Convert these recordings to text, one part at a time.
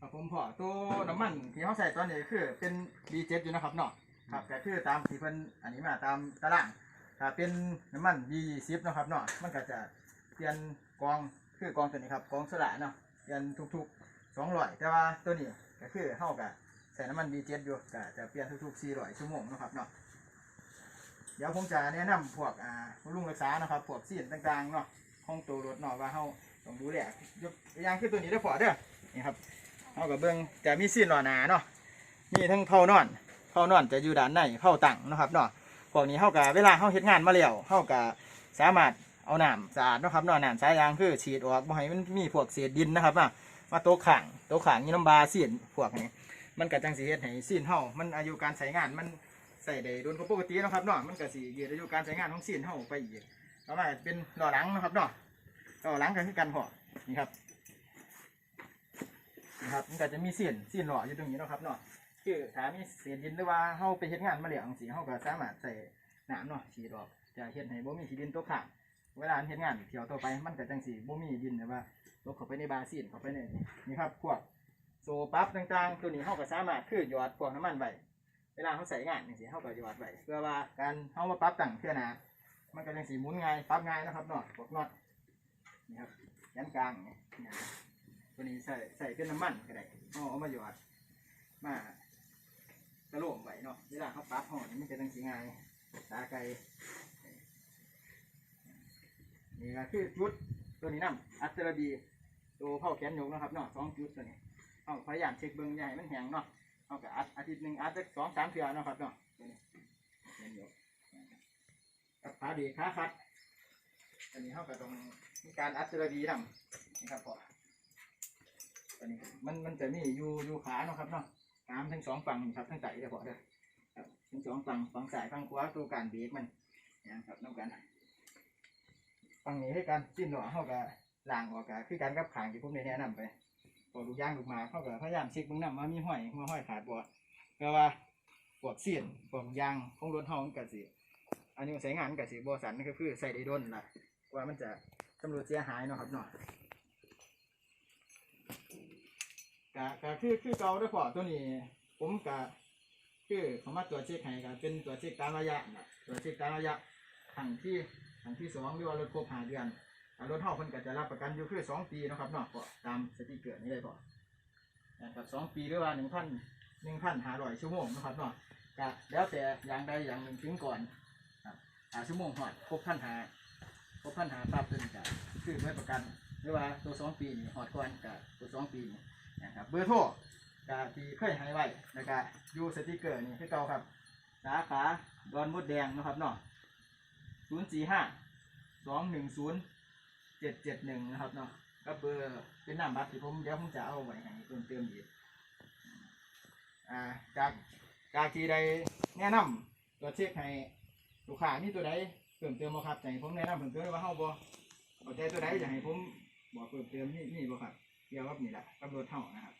ครับผมพอตัวน้ำมันที่เขาใส่ตอนนี้คือเป็น B7 อยู่นะครับเนาะครับก็คือตามที่เพิ่นอันนี้มาตามตารางถ้าเป็นน้ำมัน B10 เนาะครับเนาะมันก็จะเปลี่ยนกองคือกองตัวนี้ครับกองสละเนาะเปลี่ยนทุกๆ200แต่ว่าตัวนี้ก็คือเฮากับใส่น้ำมัน B7 อยู่ก็จะเปลี่ยนทุกๆ400ชั่วโมงเนาะครับเนาะเดี๋ยวผมจะแนะนำพวกอ่าบำรุงรักษานะครับพวกสีนต่างๆเนาะของตัวรถเนาะว่าเฮาต้องดูแลยกตัวอย่างคือตัวนี้ได้อพอเด้อนี่ครับ เอากับเบิ้องจะมีซีนหล่อหนาเนาะมีทั้งเผานอนเผานอนจะอยู่ด้านในเผาตั้งนะครับเนาะพวกนี้เฮากับเวลาเฮาเฮ็ดงานมาแล้วเฮากับสามารถเอาน้ำสะอาดนะครับเนาะน้ำสายยางคือฉีดออกบ่ให้มันมีพวกเศษดินนะครับมามาโต๊ะข้างโต๊ะข้างนี่น้ำบาซีนพวกนี้มันก็จังสิเฮ็ดให้ซีนเฮามันอายุการใช้งานมันใส่ได้โดนกว่าปกตินะครับเนาะมันก็สิยืดอายุการใช้งานของซีนเฮาไปอีกต่อมาเป็นล้อหลังนะครับเนาะล้อหลังก็คือกันพอนี่ครับ นะครับ มันก็จะมีเสียนเสียนหล่ออยู่ตรงนี้เนาะครับเนาะคือถ้ามีเศษดินหรือว่าเฮาไปเฮ็ดงานมาแล้วจังซี่เฮาก็สามารถใส่น้ำเนาะฉีดออกจะเฮ็ดให้บ่มีขี้ดินตกค้างเวลาเฮ็ดงานเที่ยวต่อไปมันก็จังซี่บ่มีดินแบบว่าตกเข้าไปในบาซีนเข้าไปในนี่ครับพวกโซปั๊บต่างๆ ตัวนี้เฮาก็สามารถคือหยอดพวกน้ำมันไว้เวลาเฮาใส่งานจังซี่เฮาก็หยอดไว้เพื่อว่าการเฮามาปรับตั้งเทื่อน้ามันก็จังซี่หมุนง่ายปรับง่ายนะครับเนาะพวกน็อตนี่ครับยันกลางนี่นะครับ ตัวนี้ใส่ใส่เป็นน้ำมันก็ได้เอาเอามาหยอดมากระโหลกไว้เนาะเวลาเขาปั๊บห่อนี่มันจะตั้งสีง่ายตาไกลนี่ก็คือจุดตัวนี้น้ำอัตราดีตัวเผาแขนยกนะครับเนาะสองจุดตัวนี้เอาพยายามเช็คเบิ้งอย่าใหญ่มันแห้งเนาะเอากับอัดอาทิตย์หนึ่งอัดสักสองสามเทื่อเนาะครับเนาะตัวนี้แขนยกกับขาดีขาคัดอันนี้เขาก็ต้องมีการอัตราดีนำนี่ครับพอ อันนี้มันมันจะมีอยู่อยู่ขาเนาะครับเนาะขามทั้งสองฝั่งครับทั้งใส่ได้พอเด้อครับทั้งสองฝั่งฝั่งซ้ายฝั่งขวาตัวการเบรกมันนะครับน้ำกันฝั่งนี้ให้การจิ้มหล่อเข้ากับล่างออกกับคือการกับขางที่ผมได้แนะนำไปพอดูย่างดูกมาเข้ากับพยายามเช็คเบื้องน้ำว่ามีห้อยหัวห้อยขาดบ่เพราะว่าปวดเสียนปวดยางของรถเฮามันก็สิอันนี้ใช้งานมันก็สิบ่สันก็คือใส่ได้ดนล่ะว่ามันจะตำรวจเสียหายเนาะครับเนาะ กะกะคือคือเก่าเด้วยพอตัวนี้ ผมกะคือเขามาตรวจเช็คให้กะเป็นตรวจเช็คตามระยะนะตรวจเช็คตามระยะครั้งที่ครั้งที่สองหรือว่ารถครบหาเดือนอ่รถเท่าเพิ่นก็จะรับประกันอยู่คือสองปีนะครับเนาะก็ตามสติเกอร์นี่เลยพอนะครับสองปีหรือว่าหนึ่งพันหนึ่งพันหาร้อยชั่วโมงนะครับเนาะกะแล้วแต่อย่างใดอย่างหนึ่งถึงก่อนหาชั่วโมงหอดครบพันหาครบพันหาปั๊บตัวนี้กะคือไม่ประกัน หรือว่าตัวสองปีนี่หอดก่อนกับตัวสองปีนี่นะครับเบอร์โทรกะที่เคยให้ไว้แล้วก็ยูสติกเกอร์นี่คือเก่าครับสาขาดอนมดแดงนะครับเนาะศูนย์สี่ห้าสองหนึ่งศูนย์เจ็ดเจ็ดหนึ่งนะครับเนาะก็เบอร์เป็นนามบัตรที่ผมเดี๋ยวผมจะเอาไว้ให้เพิ่มเติมอีกอ่าจากจากที่ใดแนะนำตัวเช็คให้ลูกค้ามีตัวใดเพิ่มเติมบ่ครับจะให้ผมแนะนำเพิ่มเติมว่าเฮาบ่เอาใจตัวใดอยากให้ผม บอกเพิ่มเติมนี่นี่บ่ครับเกี่ยวกับนี่แหละกับรถเท่านะครับ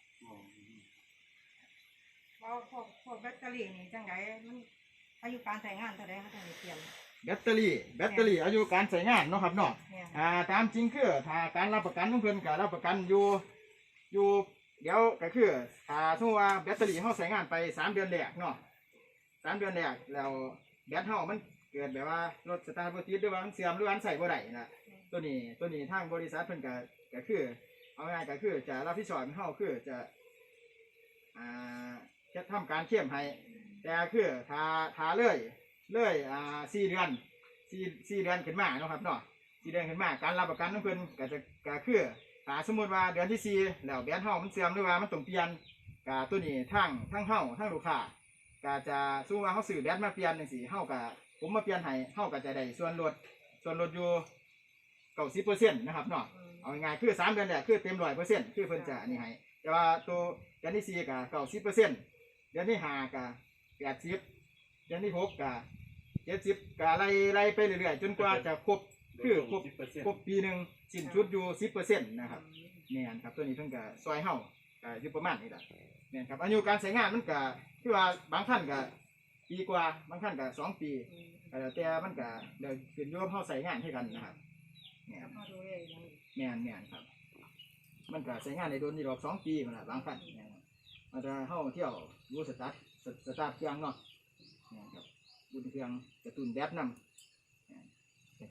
ว่าพวกพวกแบตเตอรี่นี่จังไดมันอายุการใช้งานเท่าไดเขาถึงได้เปลี่ยนแบตเตอรี่แบตเตอรี่อายุการใช้งานเนาะครับเนาะเนี่ยอ่าตามจริงคือถ้าการรับประกันของเพิ่นก็รับประกันอยู่อยู่ เดี๋ยวก็คือถ้าสมมติว่าแบตเตอรี่เฮาใช้งานไปสามเดือนแรกเนาะสามเดือนแรกแล้วแบตเฮามันเกิดแบบว่ารถสตาร์ทบ่ติดหรือว่ามันเสื่อมหรือว่ามันใส่บ่ได้นะ ตัวนี้ตัวนี้ทางบริษัทเพิ่นก็ก็คือ เอาง่ายก็คือจะรับผิดชอบเฮาคือจะอ่าจะทำการเข้มให้แต่คือทาทาเลยเลยอ่าสี่เดือนสี่สี่เดือนขึ้นมาเนาะครับเนาะสี่เดือนขึ้นมาการรับประกันของเพิ่นก็จะก็คือถ้าสมมติว่าเดือนที่สี่แล้วแบนเฮามันเสื่อมหรือว่ามันต้องเปลี่ยนก็ตัวนี้ทั้งทั้งเฮาทั้งลูกค้าก็จะสู้ว่าเฮาซื้อแบนมาเปลี่ยนจังซี่เฮาก็ผมมาเปลี่ยนให้เฮาก็จะได้ส่วนลดส่วนลดอยู่ เก้าสิบเปอร์เซ็นต์นะครับเนาะอืมเอาง่ายๆคือสามเดือนแรกคือเต็มร้อยเปอร์เซ็นต์คือเพิ่นจะอันนี้ให้แต่ว่าตัวเดือนที่สี่กับเก้าสิบเปอร์เซ็นต์เดือนที่ห้ากับแปดสิบเดือนที่หกกับเจ็ดสิบกับไล่ไล่ไปเรื่อยๆจนกว่าจะครบคือครบครบปีหนึ่งสิ้นชุดอยู่สิบเปอร์เซ็นต์นะครับเนี่ยครับตัวนี้เพิ่นก็ซอยเฮาก็อยู่ประมาณนี้แหละเนี่ยครับอายุการใช้งานมันก็คือว่าบางท่านก็ปีกว่าบางท่านก็สองปีอืมก็แล้วแต่มันก็เดี๋ยวขึ้นอยู่กับเฮาใช้งานให้กันนะครับ เนี่ยครับมาดูเลยย่างแม่นแม่นครับ มันก็ใช้งานในโดนนี่ดอกสองปีมันละบางคันนะครับมันจะเข้าเที่ยวรู้สตาร์ทสตาร์ทเครื่องเนาะนะครับบุญเครื่องกระตุ้นแบตน